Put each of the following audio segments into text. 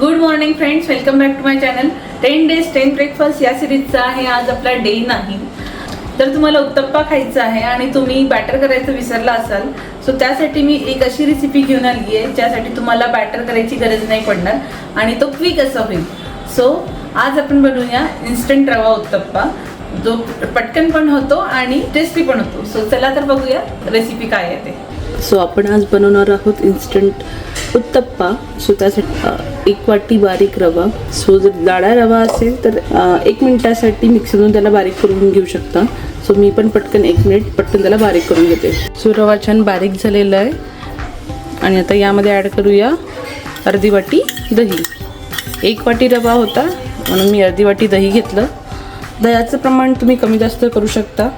Good morning friends welcome back to my channel ten days ten breakfast या सिरीजचा आहे आज आपला डे नाही. तर तुम्हाला उत्तप्पा खायचा आहे आणि तुम्ही बॅटर करायचं विसरला असाल सो त्यासाठी मी एक अशी रेसिपी घेऊन आली आहे ज्यासाठी तुम्हाला बॅटर करायची गरज नाही पडणार आणि तो क्विक असा होईल. सो आज आपण बनवूया इन्स्टंट रवा उत्तप्पा. जो पटकन पण होतो आणि टेस्टी पण होतो. सो चला तर बघूया रेसिपी काय आहे ते. सो आपण आज बनवणार आहोत इन्स्टंट उत्तप्पा सो त्यासाठी एक वाटी बारीक रवा. सो जर जाडा रवा असेल तर एक मिनिटासाठी मिक्सरमधून त्याला बारीक करून घेऊ शकता. सो मी पण पटकन एक मिनिट पटकन त्याला बारीक करून घेते. सो रवा छान बारीक झालेला आहे. आणि आता यामध्ये ॲड करूया अर्धी वाटी दही. एक वाटी रवा होता म्हणून मी अर्धी वाटी दही घेतलं. दह्याचं प्रमाण तुम्ही कमी जास्त करू शकता.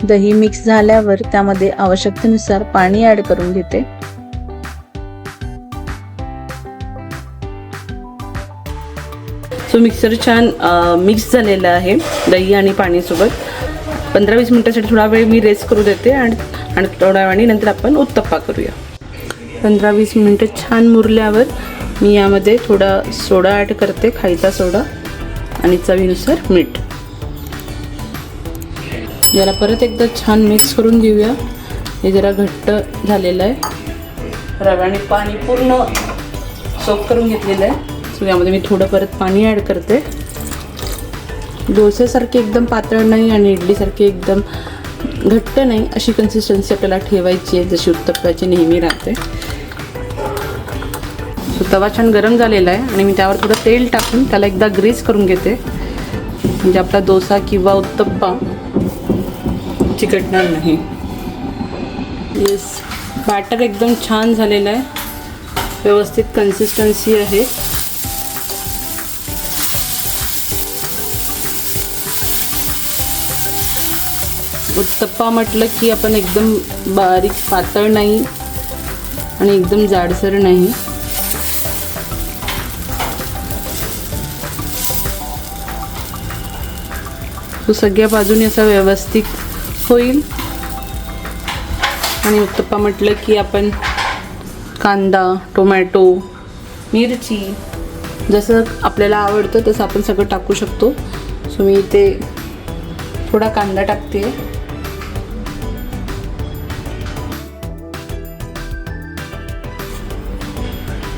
दही मिक्स झाल्यावर त्यामध्ये आवश्यकतेनुसार पाणी ॲड करून घेते. सो मिक्सर छान मिक्स झालेलं आहे दही आणि पाणीसोबत. पंधरा वीस मिनटासाठी थोडा वेळ मी रेस्ट करू देते आणि आणि थोड्या वेळाने नंतर आपण उत्तप्पा करूया. पंधरा वीस मिनटं छान मुरल्यावर मी यामध्ये थोडा सोडा ॲड करते खायचा सोडा आणि चवीनुसार मीठ. याला परत एकदा छान मिक्स करून घेऊया. हे जरा घट्ट झालेलं आहे. रव्याने पाणी पूर्ण सोप करून घेतलेलं आहे. सो यामध्ये मी थोडं परत पाणी ॲड करते. डोसेसारखे एकदम पातळ नाही आणि इडलीसारखे एकदम घट्ट नाही अशी कन्सिस्टन्सी आपल्याला ठेवायची आहे जशी उत्तप्पाची नेहमी राहते. सो तवा छान गरम झालेला आहे आणि मी त्यावर थोडं तेल टाकून त्याला एकदा ग्रीस करून घेते. म्हणजे आपला डोसा किंवा उत्तप्पा चिकटणार नाही. येस बॅटर एकदम छान झालेलं आहे. व्यवस्थित कन्सिस्टन्सी आहे. उत्तप्पा म्हटलं की आपण एकदम बारीक पातळ नाही आणि एकदम जाडसर नाही. तो सगळ्या बाजूने असा व्यवस्थित होईल. आणि उत्तप्पा म्हटलं की आपण कांदा टोमॅटो मिरची जसं आपल्याला आवडतं तसं आपण सगळं टाकू शकतो. सो मी इथे थोडा कांदा टाकते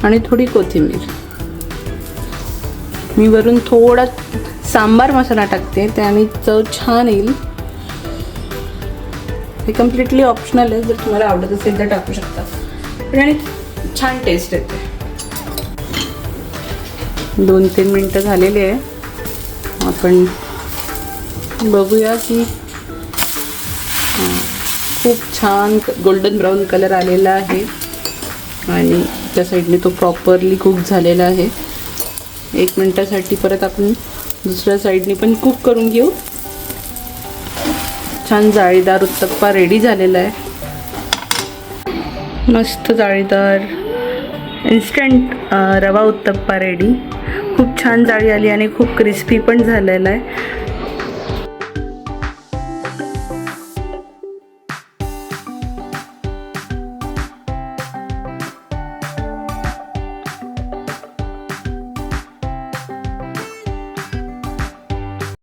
आणि थोडी कोथिंबीर. मी वरून थोडा सांबार मसाला टाकते त्याने चव छान येईल. हे कम्प्लिटली ऑप्शनल आहे जर तुम्हाला आवडत असेल तर टाकू शकता. पण आणि छान टेस्ट येते. दोन तीन मिनटं झालेली आहे. आपण बघूया की खूप छान गोल्डन ब्राऊन कलर आलेला आहे. आणि त्या साईडने तो प्रॉपरली कुक झालेला आहे. एक मिनटासाठी परत आपण दुसऱ्या साईडने पण कुक करून घेऊ. छान जाळीदार उत्तप्पा रेडी झालेला आहे. मस्त जाळीदार इन्स्टंट रवा उत्तप्पा रेडी खूप छान जाळी आली आणि खूप क्रिस्पी पण झालेला आहे.